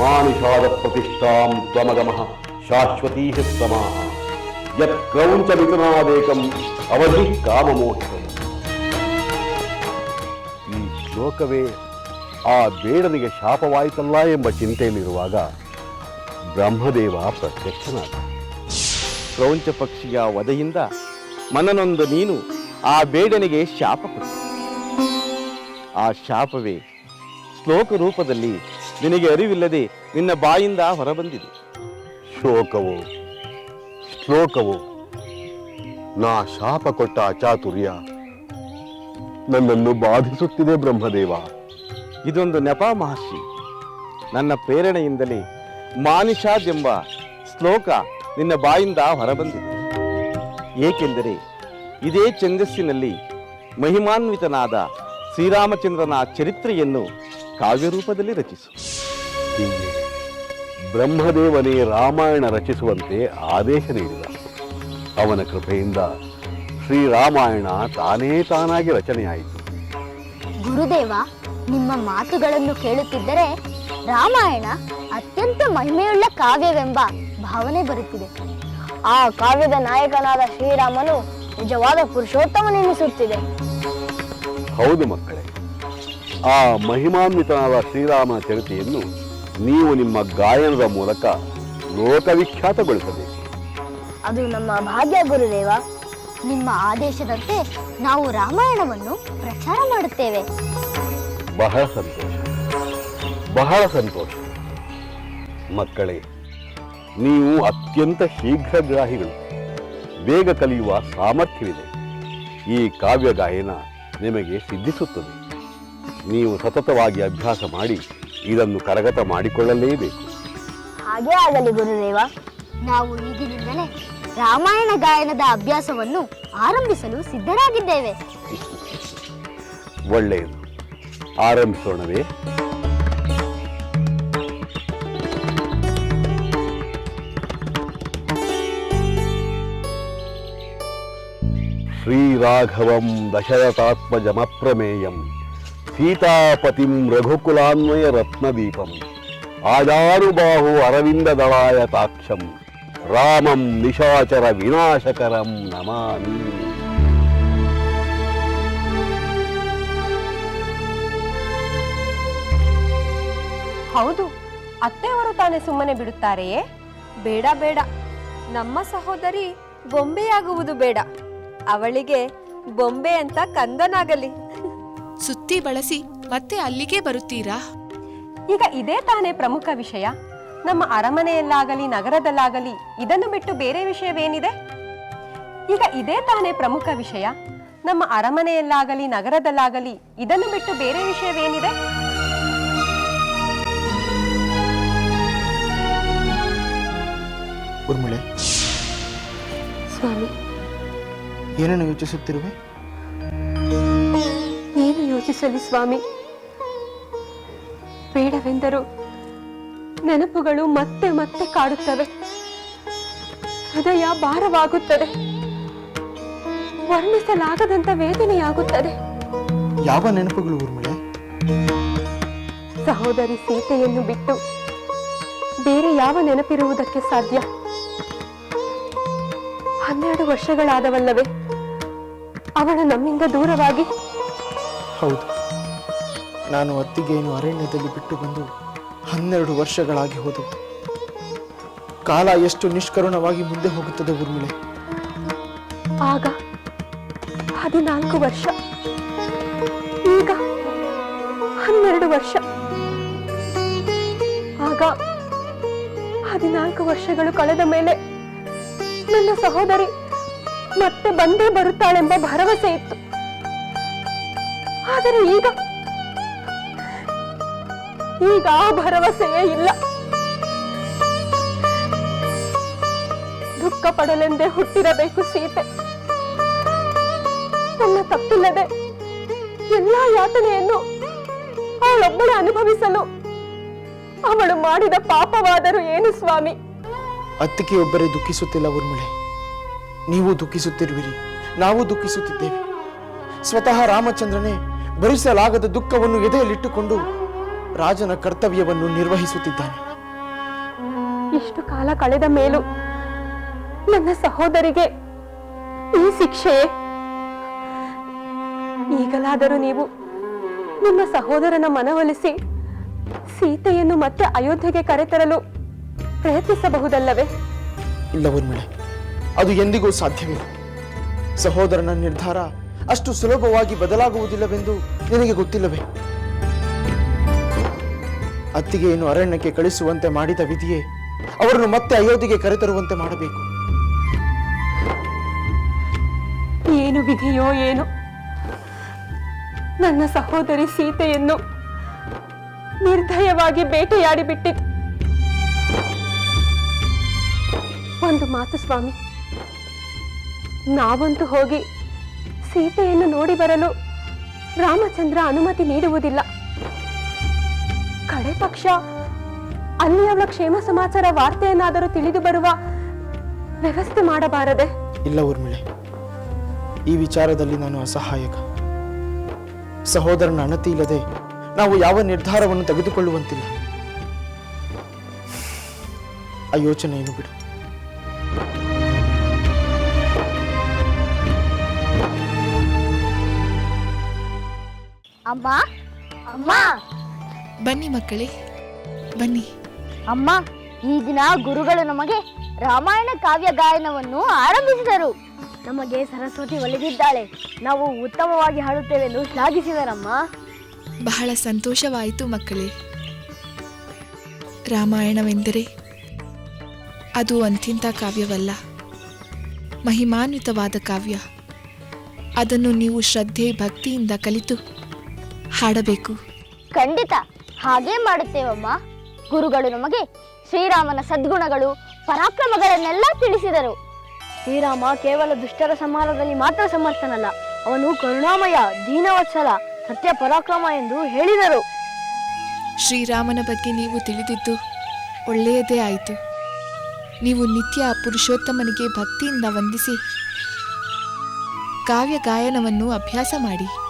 ಮಾನುಷಾದ ಪ್ರತಿಷ್ಠಾಂ ತ್ವಮಗಮಃ ಶಾಶ್ವತೀ ಸಮಾಹ ಯತ್ ಕ್ರೌಂಚ ಮಿಥುನಾದೇಕಂ ಅವಧಿ ಕಾಮಮೋಹಿತ ಈ ಶ್ಲೋಕವೇ ಆ ಬೇಡನಿಗೆ ಶಾಪವಾಯಿತಲ್ಲ ಎಂಬ ಚಿಂತೆಯಲ್ಲಿರುವಾಗ ಬ್ರಹ್ಮದೇವ ಪ್ರತ್ಯಕ್ಷನಾದ. ಕ್ರೌಂಚ ಪಕ್ಷಿಯ ವಧೆಯಿಂದ ಮನನೊಂದು ನೀನು ಆ ಬೇಡನಿಗೆ ಶಾಪ ಕೊಟ್ಟ. ಆ ಶಾಪವೇ ಶ್ಲೋಕ ರೂಪದಲ್ಲಿ ನಿನಗೆ ಅರಿವಿಲ್ಲದೆ ನಿನ್ನ ಬಾಯಿಂದ ಹೊರಬಂದಿದೆ. ಶೋಕವು ಶ್ಲೋಕವು ನಾ ಶಾಪ ಕೊಟ್ಟ ಅಚಾತುರ್ಯ ನನ್ನನ್ನು ಬಾಧಿಸುತ್ತಿದೆ ಬ್ರಹ್ಮದೇವ. ಇದೊಂದು ನೆಪ ಮಹರ್ಷಿ ನನ್ನ ಪ್ರೇರಣೆಯಿಂದಲೇ ಮಾನಿಷಾದ್ ಎಂಬ ಶ್ಲೋಕ ನಿನ್ನ ಬಾಯಿಂದ ಹೊರಬಂದಿದೆ. ಏಕೆಂದರೆ ಇದೇ ಛಂದಸ್ಸಿನಲ್ಲಿ ಮಹಿಮಾನ್ವಿತನಾದ ಶ್ರೀರಾಮಚಂದ್ರನ ಚರಿತ್ರೆಯನ್ನು ಕಾವ್ಯರೂಪದಲ್ಲಿ ರಚಿಸು. ಹೀಗೆ ಬ್ರಹ್ಮದೇವನೇ ರಾಮಾಯಣ ರಚಿಸುವಂತೆ ಆದೇಶ ನೀಡಿದ. ಅವನ ಕೃಪೆಯಿಂದ ಶ್ರೀರಾಮಾಯಣ ತಾನೇ ತಾನಾಗಿ ರಚನೆಯಾಯಿತು. ಗುರುದೇವ ನಿಮ್ಮ ಮಾತುಗಳನ್ನು ಕೇಳುತ್ತಿದ್ದರೆ ರಾಮಾಯಣ ಅತ್ಯಂತ ಮಹಿಮೆಯುಳ್ಳ ಕಾವ್ಯವೆಂಬ ಭಾವನೆ ಬರುತ್ತಿದೆ. ಆ ಕಾವ್ಯದ ನಾಯಕನಾದ ಶ್ರೀರಾಮನು ನಿಜವಾದ ಪುರುಷೋತ್ತಮನೆನಿಸುತ್ತಿದೆ. ಹೌದು ಮಕ್ಕಳೇ ಆ ಮಹಿಮಾನ್ವಿತನಾದ ಶ್ರೀರಾಮನ ಚರಿತೆಯನ್ನು ನೀವು ನಿಮ್ಮ ಗಾಯನದ ಮೂಲಕ ಲೋಕವಿಖ್ಯಾತಗೊಳಿಸಬೇಕು. ಅದು ನಮ್ಮ ಭಾಗ್ಯ ಗುರುದೇವ. ನಿಮ್ಮ ಆದೇಶದಂತೆ ನಾವು ರಾಮಾಯಣವನ್ನು ಪ್ರಚಾರ ಮಾಡುತ್ತೇವೆ. ಬಹಳ ಸಂತೋಷ. ಬಹಳ ಸಂತೋಷ. ಮಕ್ಕಳೇ ನೀವು ಅತ್ಯಂತ ಶೀಘ್ರಗ್ರಾಹಿಗಳು. ಬೇಗ ಕಲಿಯುವ ಸಾಮರ್ಥ್ಯವಿದೆ. ಈ ಕಾವ್ಯ ಗಾಯನ ನಿಮಗೆ ಸಿದ್ಧಿಸುತ್ತದೆ. ನೀವು ಸತತವಾಗಿ ಅಭ್ಯಾಸ ಮಾಡಿ ಇದನ್ನು ಕರಗತ ಮಾಡಿಕೊಳ್ಳಲೇಬೇಕು. ಹಾಗೇ ಆಗಲಿ ಗುರುದೇವ. ನಾವು ಈಗಿನಿಂದಲೇ ರಾಮಾಯಣ ಗಾಯನದ ಅಭ್ಯಾಸವನ್ನು ಆರಂಭಿಸಲು ಸಿದ್ಧರಾಗಿದ್ದೇವೆ. ಒಳ್ಳೆಯದು. ಆರಂಭಿಸೋಣವೇ. ಶ್ರೀರಾಘವಂ ದಶರಥಾತ್ಮಜಮಪ್ರಮೇಯಂ ಸೀತಾಪತಿಂ ರಘುಕುಲಾನ್ವಯ ರತ್ನದೀಪಂ ಆಜಾನುಬಾಹು ಅರವಿಂದದಳಾಯತಾಕ್ಷಂ ರಾಮಂ ನಿಶಾಚರ ವಿನಾಶಕರಂ ನಮಾಮಿ. ಹೌದು, ಅತ್ತೆಯವರು ತಾನೇ ಸುಮ್ಮನೆ ಬಿಡುತ್ತಾರೆಯೇ? ಬೇಡ ಬೇಡ. ನಮ್ಮ ಸಹೋದರಿ ಬೊಂಬೆಯಾಗುವುದು ಬೇಡ. ಅವಳಿಗೆ ಬೊಂಬೆ ಅಂತ ಕಂದನಾಗಲಿ. ಸುತ್ತಿ ಬಳಸಿ ಮತ್ತೆ ಅಲ್ಲಿಗೆ ಬರುತ್ತೀರಾ? ಈಗ ಇದೇ ತಾನೇ ಪ್ರಮುಖ ವಿಷಯ. ನಮ್ಮ ಅರಮನೆಯಲ್ಲಾಗಲಿ ನಗರದಲ್ಲಾಗಲಿ ಇದನ್ನು ಬಿಟ್ಟು ಬೇರೆ ವಿಷಯವೇನಿದೆ? ಈಗ ಇದೇ ತಾನೇ ಪ್ರಮುಖ ವಿಷಯ. ನಮ್ಮ ಅರಮನೆಯಲ್ಲಾಗಲಿ ನಗರದಲ್ಲಾಗಲಿ ಇದನ್ನು ಬಿಟ್ಟು ಬೇರೆ ವಿಷಯವೇನಿದೆ? ಸ್ವಾಮಿ. ಏನನ್ನು ಯೋಚಿಸುತ್ತಿರುವೆ? ಯೋಚಿಸಲಿ ಸ್ವಾಮಿ. ಬೇಡವೆಂದರೂ ನೆನಪುಗಳು ಮತ್ತೆ ಮತ್ತೆ ಕಾಡುತ್ತವೆ. ಹೃದಯ ಭಾರವಾಗುತ್ತದೆ. ವರ್ಣಿಸಲಾಗದಂತ ವೇದನೆಯಾಗುತ್ತದೆ. ಯಾವ ನೆನಪುಗಳು ಊರ್ಮಿಳೆ? ಸಹೋದರಿ ಸೀತೆಯನ್ನು ಬಿಟ್ಟು ಬೇರೆ ಯಾವ ನೆನಪಿರುವುದಕ್ಕೆ ಸಾಧ್ಯ? ಹನ್ನೆರಡು ವರ್ಷಗಳಾದವಲ್ಲವೇ ಅವಳು ನಮ್ಮಿಂದ ದೂರವಾಗಿ ಹೌದು. ನಾನು ಅತ್ತಿಗೆಯನ್ನು ಅರಣ್ಯದಲ್ಲಿ ಬಿಟ್ಟು ಬಂದು ಹನ್ನೆರಡು ವರ್ಷಗಳಾಗಿ ಹೋದವು. ಕಾಲ ಎಷ್ಟು ನಿಷ್ಕರುಣವಾಗಿ ಮುಂದೆ ಹೋಗುತ್ತದೆ ಊರ್ಮಿಳೆ. ಆಗ ಹದಿನಾಲ್ಕು ವರ್ಷ. ಈಗ ಹನ್ನೆರಡು ವರ್ಷ. ಆಗ ಹದಿನಾಲ್ಕು ವರ್ಷಗಳು ಕಳೆದ ಮೇಲೆ ನನ್ನ ಸಹೋದರಿ ಮತ್ತೆ ಬಂದೇ ಬರುತ್ತಾಳೆಂಬ ಭರವಸೆ ಇತ್ತು. ಆದರೆ ಈಗ ಈಗ ಆ ಭರವಸೆಯೇ ಇಲ್ಲ. ದುಃಖ ಪಡಲೆಂದೇ ಹುಟ್ಟಿರಬೇಕು ಸೀತೆ. ನನ್ನ ತಪ್ಪಿಲ್ಲದೆ ಎಲ್ಲಾ ಯಾತನೆಯನ್ನು ಅವಳೊಬ್ಬಳೆ ಅನುಭವಿಸಲು ಅವಳು ಮಾಡಿದ ಪಾಪವಾದರೂ ಏನು ಸ್ವಾಮಿ? ಅತ್ತಿಗೆಯೊಬ್ಬರೇ ದುಃಖಿಸುತ್ತಿಲ್ಲ ಊರ್ಮಿಳೆ. ನೀವು ದುಃಖಿಸುತ್ತಿರುವಿರಿ. ನಾವು ದುಃಖಿಸುತ್ತಿದ್ದೇವೆ. ಸ್ವತಃ ರಾಮಚಂದ್ರನೇ ಭರಿಸಲಾಗದ ದುಃಖವನ್ನು ಎದೆಯಲ್ಲಿಟ್ಟುಕೊಂಡು ರಾಜನ ಕರ್ತವ್ಯವನ್ನು ನಿರ್ವಹಿಸುತ್ತಿದ್ದಾನೆ. ಇಷ್ಟು ಕಾಲ ಕಳೆದ ಮೇಲೂ ನನ್ನ ಸಹೋದರಿಗೆ ಈ ಶಿಕ್ಷೆ. ಈಗಲಾದರೂ ನೀವು ನಿಮ್ಮ ಸಹೋದರನ ಮನವೊಲಿಸಿ ಸೀತೆಯನ್ನು ಮತ್ತೆ ಅಯೋಧ್ಯೆಗೆ ಕರೆತರಲು ಪ್ರಯತ್ನಿಸಬಹುದಲ್ಲವೇ? ಇಲ್ಲ ಊರ್ಮಿಳೆ ಅದು ಎಂದಿಗೂ ಸಾಧ್ಯವಿಲ್ಲ. ಸಹೋದರನ ನಿರ್ಧಾರ ಅಷ್ಟು ಸುಲಭವಾಗಿ ಬದಲಾಗುವುದಿಲ್ಲವೆಂದು ನಿನಗೆ ಗೊತ್ತಿಲ್ಲವೇ? ಅತ್ತಿಗೆಯನ್ನು ಅರಣ್ಯಕ್ಕೆ ಕಳಿಸುವಂತೆ ಮಾಡಿದ ವಿಧಿಯೇ ಅವರನ್ನು ಮತ್ತೆ ಅಯೋಧ್ಯೆಗೆ ಕರೆತರುವಂತೆ ಮಾಡಬೇಕು. ಏನು ವಿಧಿಯೋ ಏನು? ನನ್ನ ಸಹೋದರಿ ಸೀತೆಯನ್ನು ನಿರ್ದಯವಾಗಿ ಬೇಟೆಯಾಡಿ ಬಿಟ್ಟಿತು ಒಂದು ಮಾತು ಸ್ವಾಮಿ, ನಾವಂತೂ ಹೋಗಿ ಸೀತೆಯನ್ನು ನೋಡಿ ಬರಲು ರಾಮಚಂದ್ರ ಅನುಮತಿ ನೀಡುವುದಿಲ್ಲ. ಕಡೆ ಪಕ್ಷ, ಅಲ್ಲಿ ಅವಳ ಕ್ಷೇಮ ಸಮಾಚಾರ ವಾರ್ತೆಯನ್ನಾದರೂ ತಿಳಿದು ಬರುವ ವ್ಯವಸ್ಥೆ ಮಾಡಬಾರದೆ? ಇಲ್ಲ ಊರ್ಮಿಳೆ. ಈ ವಿಚಾರದಲ್ಲಿ ನಾನು ಅಸಹಾಯಕ. ಸಹೋದರನ ಅಣತಿ ಇಲ್ಲದೆ ನಾವು ಯಾವ ನಿರ್ಧಾರವನ್ನು ತೆಗೆದುಕೊಳ್ಳುವಂತಿಲ್ಲ. ಆ ಯೋಚನೆಯನ್ನು ಬಿಡು. ಅಮ್ಮ ಅಮ್ಮ. ಬನ್ನಿ ಮಕ್ಕಳೇ ಬನ್ನಿ. ಅಮ್ಮ ಈ ದಿನ ಗುರುಗಳು ನಮಗೆ ರಾಮಾಯಣ ಕಾವ್ಯ ಗಾಯನವನ್ನು ಆರಂಭಿಸಿದರು. ನಮಗೆ ಸರಸ್ವತಿ ಒಲಿದಿದ್ದಾಳೆ. ನಾವು ಉತ್ತಮವಾಗಿ ಹಾಡುತ್ತೇವೆ ಎಂದು ಶ್ಲಾಘಿಸಿದರಮ್ಮ. ಬಹಳ ಸಂತೋಷವಾಯಿತು ಮಕ್ಕಳೇ. ರಾಮಾಯಣವೆಂದರೆ ಅದು ಅಂತಿಂತ ಕಾವ್ಯವಲ್ಲ. ಮಹಿಮಾನ್ವಿತವಾದ ಕಾವ್ಯ. ಅದನ್ನು ನೀವು ಶ್ರದ್ಧೆ ಭಕ್ತಿಯಿಂದ ಕಲಿತು ಹಾಡಬೇಕು. ಖಂಡಿತ. ಹಾಗೇ ಮಾಡುತ್ತೇವಮ್ಮ. ಗುರುಗಳು ನಮಗೆ ಶ್ರೀರಾಮನ ಸದ್ಗುಣಗಳು ಪರಾಕ್ರಮಗಳನ್ನೆಲ್ಲ ತಿಳಿಸಿದರು. ಶ್ರೀರಾಮ ಕೇವಲ ದುಷ್ಟರ ಸಂಹಾರದಲ್ಲಿ ಮಾತ್ರ ಸಮರ್ಥನಲ್ಲ ಅವನು ಕರುಣಾಮಯ ದೀನವತ್ಸಲ ಸತ್ಯ ಪರಾಕ್ರಮ ಎಂದು ಹೇಳಿದರು. ಶ್ರೀರಾಮನ ಬಗ್ಗೆ ನೀವು ತಿಳಿದಿದ್ದು ಒಳ್ಳೆಯದೇ ಆಯಿತು. ನೀವು ನಿತ್ಯ ಪುರುಷೋತ್ತಮನಿಗೆ ಭಕ್ತಿಯಿಂದ ವಂದಿಸಿ ಕಾವ್ಯ ಗಾಯನವನ್ನು ಅಭ್ಯಾಸ ಮಾಡಿ.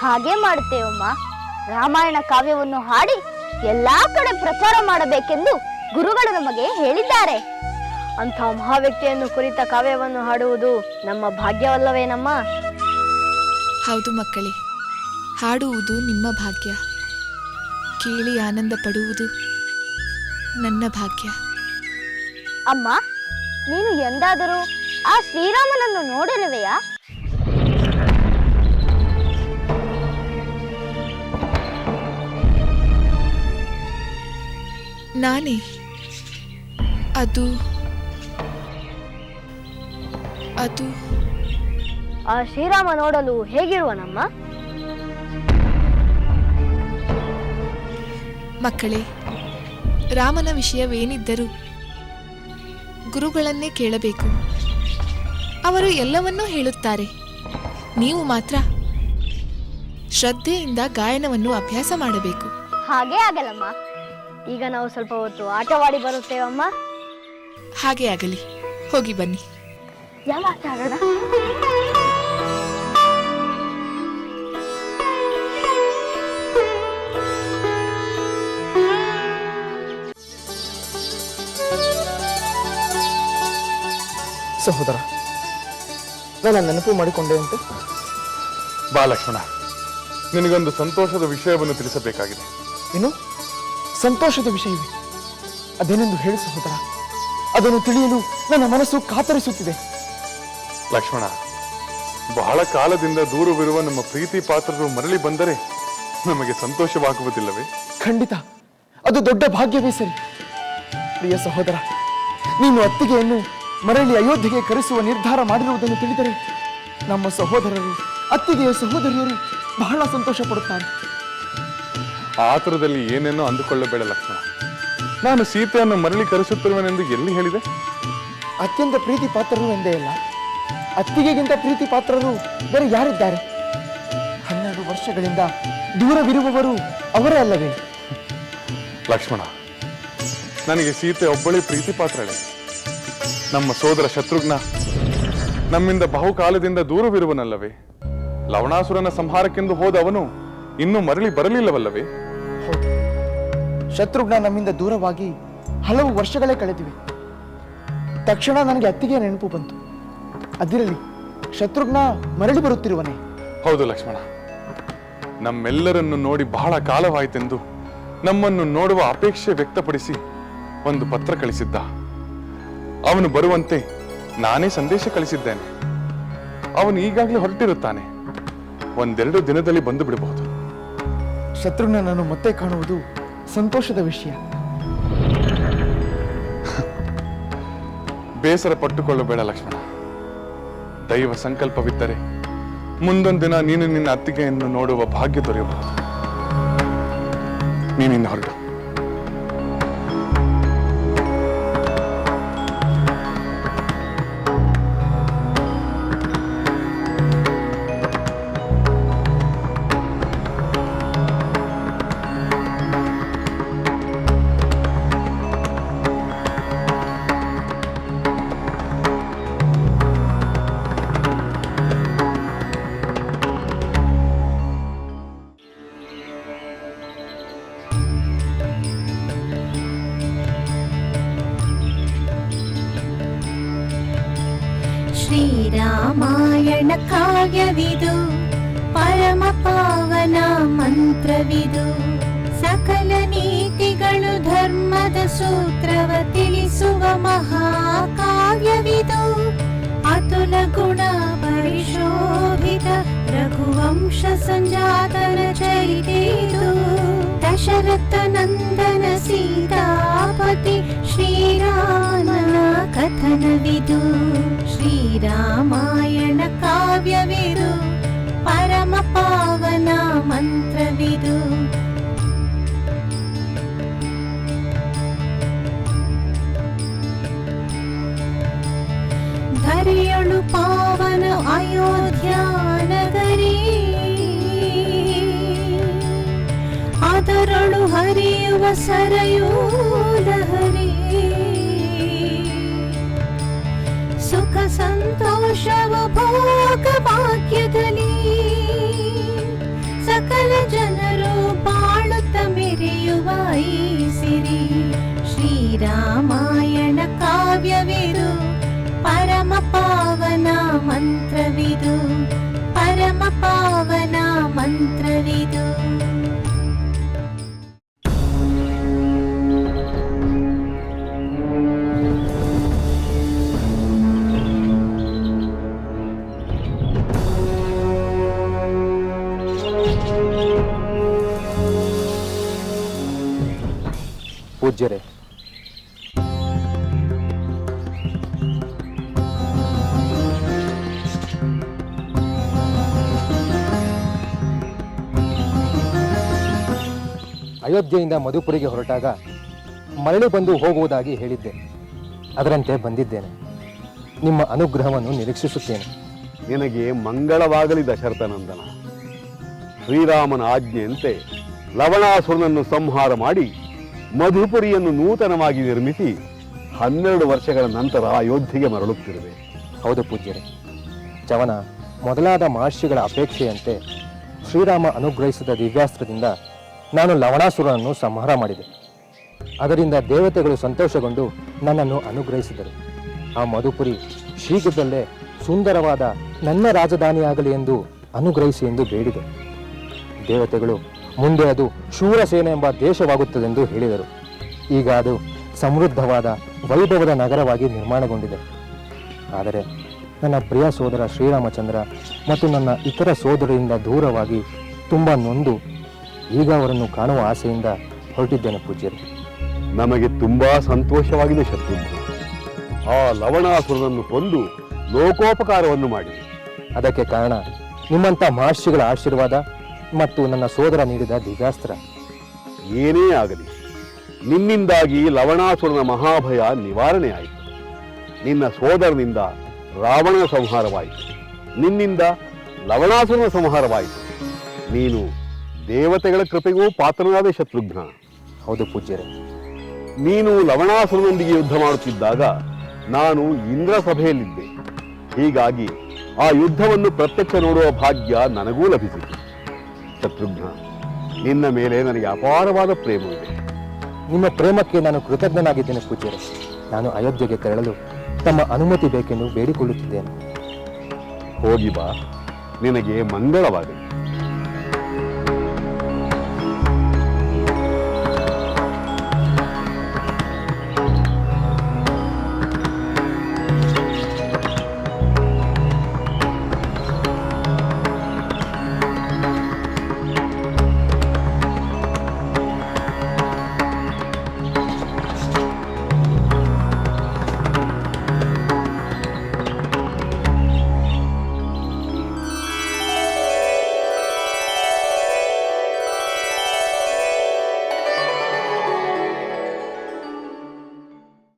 ಹಾಗೇ ಮಾಡುತ್ತೇವಮ್ಮ. ರಾಮಾಯಣ ಕಾವ್ಯವನ್ನು ಹಾಡಿ ಎಲ್ಲಾ ಕಡೆ ಪ್ರಚಾರ ಮಾಡಬೇಕೆಂದು ಗುರುಗಳು ನಮಗೆ ಹೇಳಿದ್ದಾರೆ. ಅಂಥ ಮಹಾವ್ಯಕ್ತಿಯನ್ನು ಕುರಿತ ಕಾವ್ಯವನ್ನು ಹಾಡುವುದು ನಮ್ಮ ಭಾಗ್ಯವಲ್ಲವೇನಮ್ಮ? ಹೌದು ಮಕ್ಕಳೇ ಹಾಡುವುದು ನಿಮ್ಮ ಭಾಗ್ಯ. ಕೇಳಿ ಆನಂದ ಪಡುವುದು ನನ್ನ ಭಾಗ್ಯ. ಅಮ್ಮ ನೀನು ಎಂದಾದರೂ ಆ ಶ್ರೀರಾಮನನ್ನು ನೋಡಿರುವೆಯಾ? ನಾನೇ. ಅದು. ಅದು. ಆ ಶ್ರೀರಾಮ ನೋಡಲು ಹೇಗಿರುವನಮ್ಮ? ಮಕ್ಕಳೇ ರಾಮನ ವಿಷಯವೇನಿದ್ದರೂ ಗುರುಗಳನ್ನೇ ಕೇಳಬೇಕು. ಅವರು ಎಲ್ಲವನ್ನೂ ಹೇಳುತ್ತಾರೆ. ನೀವು ಮಾತ್ರ ಶ್ರದ್ಧೆಯಿಂದ ಗಾಯನವನ್ನು ಅಭ್ಯಾಸ ಮಾಡಬೇಕು. ಹಾಗೇ ಆಗಲ್ಲಮ್ಮ ಈಗ ನಾವು ಸ್ವಲ್ಪ ಹೊತ್ತು ಆಟವಾಡಿ ಬರುತ್ತೇವಮ್ಮ? ಹಾಗೆ ಆಗಲಿ. ಹೋಗಿ ಬನ್ನಿ. ಯಾವ ಆಟ ಆಡೋಣ? ಸಹೋದರ ನನ್ನ ನೆನಪು ಮಾಡಿಕೊಂಡೆ ಅಂತೆ ಬಾ ಲಕ್ಷ್ಮಣ ನಿನಗೊಂದು ಸಂತೋಷದ ವಿಷಯವನ್ನು ತಿಳಿಸಬೇಕಾಗಿದೆ. ಏನು? ಸಂತೋಷದ ವಿಷಯವೇ ಅದೇನೆಂದು ಹೇಳಿ ಸಹೋದರ ಅದನ್ನು ತಿಳಿಯಲು ನನ್ನ ಮನಸ್ಸು ಕಾತರಿಸುತ್ತಿದೆ. ಲಕ್ಷ್ಮಣ ಬಹಳ ಕಾಲದಿಂದ ದೂರವಿರುವ ನಮ್ಮ ಪ್ರೀತಿ ಪಾತ್ರರು ಮರಳಿ ಬಂದರೆ ನಮಗೆ ಸಂತೋಷವಾಗುವುದಿಲ್ಲವೇ? ಖಂಡಿತ. ಅದು ದೊಡ್ಡ ಭಾಗ್ಯವೇ ಸರಿ. ಪ್ರಿಯ ಸಹೋದರ ನೀನು ಅತ್ತಿಗೆಯನ್ನು ಮರಳಿ ಅಯೋಧ್ಯೆಗೆ ಕರೆಸುವ ನಿರ್ಧಾರ ಮಾಡಿರುವುದನ್ನು ತಿಳಿದರೆ ನಮ್ಮ ಸಹೋದರರು ಅತ್ತಿಗೆಯ ಸಹೋದರಿಯರು ಬಹಳ ಸಂತೋಷ ಪಡುತ್ತಾರೆ ಆತುರದಲ್ಲಿ ಏನೇನೋ ಅಂದುಕೊಳ್ಳಬೇಡ ಲಕ್ಷ್ಮಣ. ನಾನು ಸೀತೆಯನ್ನು ಮರಳಿ ಕರೆಸುತ್ತಿರುವನೆಂದು ಎಲ್ಲಿ ಹೇಳಿದೆ? ಅತ್ಯಂತ ಪ್ರೀತಿ ಪಾತ್ರರು ಎಂದೇ ಇಲ್ಲ. ಅತ್ತಿಗೆಗಿಂತ ಪ್ರೀತಿ ಪಾತ್ರರು ಬೇರೆ ಯಾರಿದ್ದಾರೆ? ಹನ್ನೆರಡು ವರ್ಷಗಳಿಂದ ದೂರವಿರುವವರು ಅವರೇ ಅಲ್ಲವೇ? ಲಕ್ಷ್ಮಣ ನನಗೆ ಸೀತೆ ಒಬ್ಬಳೇ ಪ್ರೀತಿ ಪಾತ್ರಳೆ. ನಮ್ಮ ಸೋದರ ಶತ್ರುಘ್ನ ನಮ್ಮಿಂದ ಬಹುಕಾಲದಿಂದ ದೂರವಿರುವನಲ್ಲವೇ? ಲವಣಾಸುರನ ಸಂಹಾರಕ್ಕೆಂದು ಹೋದವನು ಇನ್ನೂ ಮರಳಿ ಬರಲಿಲ್ಲವಲ್ಲವೇ? ಶತ್ರುಘ್ನ ನಮ್ಮಿಂದ ದೂರವಾಗಿ ಹಲವು ವರ್ಷಗಳೇ ಕಳೆದಿವೆ. ತಕ್ಷಣ ನನಗೆ ಅತ್ತಿಗೆ ನೆನಪು ಬಂತು. ಅದಿರಲಿ ಶತ್ರುಘ್ನ ಮರಳಿ ಬರುತ್ತಿರುವನೆ. ಹೌದು ಲಕ್ಷ್ಮಣ. ನಮ್ಮೆಲ್ಲರನ್ನು ನೋಡಿ ಬಹಳ ಕಾಲವಾಯಿತೆಂದು ನಮ್ಮನ್ನು ನೋಡುವ ಅಪೇಕ್ಷೆ ವ್ಯಕ್ತಪಡಿಸಿ ಒಂದು ಪತ್ರ ಕಳಿಸಿದ್ದ. ಅವನು ಬರುವಂತೆ ನಾನೇ ಸಂದೇಶ ಕಳಿಸಿದ್ದೇನೆ. ಅವನು ಈಗಾಗಲೇ ಹೊರಟಿರುತ್ತಾನೆ. ಒಂದೆರಡು ದಿನದಲ್ಲಿ ಬಂದು ಬಿಡಬಹುದು. ಶತ್ರುಘ್ನನನ್ನು ಮತ್ತೆ ಕಾಣುವುದು ಸಂತೋಷದ ವಿಷಯ. ಬೇಸರ ಪಟ್ಟುಕೊಳ್ಳಬೇಡ ಲಕ್ಷ್ಮಣ. ದೈವ ಸಂಕಲ್ಪವಿದ್ದರೆ ಮುಂದೊಂದು ದಿನ ನೀನು ನಿನ್ನ ಅತ್ತಿಗೆಯನ್ನು ನೋಡುವ ಭಾಗ್ಯ ದೊರೆಯಬಹುದು. ನೀನಿನ್ನು ಹೊರಡು. ಶ್ರೀರಾಮಾಯಣ ಕಾವ್ಯವಿದು, ಪರಮ ಪಾವನ ಮಂತ್ರವಿದು. ಸಕಲ ನೀತಿಗಳು ಧರ್ಮದ ಸೂತ್ರವ ತಿಳಿಸುವ ಮಹಾಕಾವ್ಯವಿದು. ಅತುಲ ಗುಣ ಪರಿಶೋಭಿತ ರಘುವಂಶ ಸಂಜಾತನ ಚರಿತೆಯಿದು. ದಶರಥ ನಂದನ ಸೀತಾಪತಿ ಶ್ರೀರಾಮನ कथनविदु श्रीरामायणकाव्यविदु परमपावना मन्त्रविदु। धर्यणु पावन अयोध्यानगरी अदरुणु हरिव सरयूल ಸುಖ ಸಂತೋಷವ ಭೋಗ ಭಾಗ್ಯದಲ್ಲಿ. ಸಕಲ ಜನರು ಬಾಳುತ್ತ ಮೆರೆಯುವ ಈ ಸಿರಿ. ಶ್ರೀರಾಮಾಯಣ ಕಾವ್ಯವಿದು, ಪರಮ ಪಾವನ ಮಂತ್ರವಿದು, ಪರಮ ಪಾವನ ಮಂತ್ರವಿದು. ಪೂಜ್ಯರೇ ಅಯೋಧ್ಯೆಯಿಂದ ಮಧುಪುರಿಗೆ ಹೊರಟಾಗ ಮರಳಿ ಬಂದು ಹೋಗುವುದಾಗಿ ಹೇಳಿದ್ದೆ. ಅದರಂತೆ ಬಂದಿದ್ದೇನೆ. ನಿಮ್ಮ ಅನುಗ್ರಹವನ್ನು ನಿರೀಕ್ಷಿಸುತ್ತೇನೆ. ನಿನಗೆ ಮಂಗಳವಾಗಲಿ ದಶರಥನಂದನ. ಶ್ರೀರಾಮನ ಆಜ್ಞೆಯಂತೆ ಲವಣಾಸುರನನ್ನು ಸಂಹಾರ ಮಾಡಿ ಮಧುಪುರಿಯನ್ನು ನೂತನವಾಗಿ ನಿರ್ಮಿಸಿ ಹನ್ನೆರಡು ವರ್ಷಗಳ ನಂತರ ಅಯೋಧ್ಯೆಗೆ ಮರಳುತ್ತಿರುವೆ. ಹೌದು ಪೂಜ್ಯರೇ. ಚವನ ಮೊದಲಾದ ಮಹರ್ಷಿಗಳ ಅಪೇಕ್ಷೆಯಂತೆ ಶ್ರೀರಾಮ ಅನುಗ್ರಹಿಸಿದ ದಿವ್ಯಾಸ್ತ್ರದಿಂದ ನಾನು ಲವಣಾಸುರನನ್ನು ಸಂಹಾರ ಮಾಡಿದೆ. ಅದರಿಂದ ದೇವತೆಗಳು ಸಂತೋಷಗೊಂಡು ನನ್ನನ್ನು ಅನುಗ್ರಹಿಸಿದರು. ಆ ಮಧುಪುರಿ ಶೀಘ್ರದಲ್ಲೇ ಸುಂದರವಾದ ನನ್ನ ರಾಜಧಾನಿಯಾಗಲಿ ಎಂದು ಅನುಗ್ರಹಿಸಿ ಎಂದು ಬೇಡಿದೆ. ದೇವತೆಗಳು ಮುಂದೆ ಅದು ಶೂರಸೇನೆ ಎಂಬ ದೇಶವಾಗುತ್ತದೆಂದು ಹೇಳಿದರು. ಈಗ ಅದು ಸಮೃದ್ಧವಾದ ವೈಭವದ ನಗರವಾಗಿ ನಿರ್ಮಾಣಗೊಂಡಿದೆ. ಆದರೆ ನನ್ನ ಪ್ರಿಯ ಸೋದರ ಶ್ರೀರಾಮಚಂದ್ರ ಮತ್ತು ನನ್ನ ಇತರ ಸೋದರರಿಂದ ದೂರವಾಗಿ ತುಂಬ ನೊಂದು ಈಗ ಅವರನ್ನು ಕಾಣುವ ಆಸೆಯಿಂದ ಹೊರಟಿದ್ದೇನೆ ಪೂಜ್ಯರು. ನಮಗೆ ತುಂಬಾ ಸಂತೋಷವಾಗಿದೆ ಶತ್ರುಘ್ನ. ಆ ಲವಣಾಸುರನನ್ನು ಕೊಂದು ಲೋಕೋಪಕಾರವನ್ನು ಮಾಡಿ. ಅದಕ್ಕೆ ಕಾರಣ ನಿಮ್ಮಂಥ ಮಹರ್ಷಿಗಳ ಆಶೀರ್ವಾದ ಮತ್ತು ನನ್ನ ಸೋದರ ನೀಡಿದ ದಿವ್ಯಾಸ್ತ್ರ. ಏನೇ ಆಗಲಿ ನಿನ್ನಿಂದಾಗಿ ಲವಣಾಸುರನ ಮಹಾಭಯ ನಿವಾರಣೆಯಾಯಿತು. ನಿನ್ನ ಸೋದರನಿಂದ ರಾವಣನ ಸಂಹಾರವಾಯಿತು. ನಿನ್ನಿಂದ ಲವಣಾಸುರನ ಸಂಹಾರವಾಯಿತು. ನೀನು ದೇವತೆಗಳ ಕೃಪೆಗೂ ಪಾತ್ರನಾದ ಶತ್ರುಘ್ನ. ಹೌದು ಪೂಜ್ಯರ. ನೀನು ಲವಣಾಸುರನೊಂದಿಗೆ ಯುದ್ಧ ಮಾಡುತ್ತಿದ್ದಾಗ ನಾನು ಇಂದ್ರ ಸಭೆಯಲ್ಲಿದ್ದೆ ಹೀಗಾಗಿ ಆ ಯುದ್ಧವನ್ನು ಪ್ರತ್ಯಕ್ಷ ನೋಡುವ ಭಾಗ್ಯ ನನಗೂ ಲಭಿಸಿತು. ಶತ್ರುಘ್ನ ನಿನ್ನ ಮೇಲೆ ನನಗೆ ಅಪಾರವಾದ ಪ್ರೇಮವಿದೆ ನಿಮ್ಮ ಪ್ರೇಮಕ್ಕೆ ನಾನು ಕೃತಜ್ಞನಾಗಿದ್ದೇನೆ ಪೂಜ್ಯರೇ. ನಾನು ಅಯೋಧ್ಯೆಗೆ ತೆರಳಲು ತಮ್ಮ ಅನುಮತಿ ಬೇಕೆಂದು ಬೇಡಿಕೊಳ್ಳುತ್ತಿದ್ದೇನೆ. ಹೋಗಿ ಬಾ ನಿನಗೆ ಮಂಗಳವಾಗಲಿ.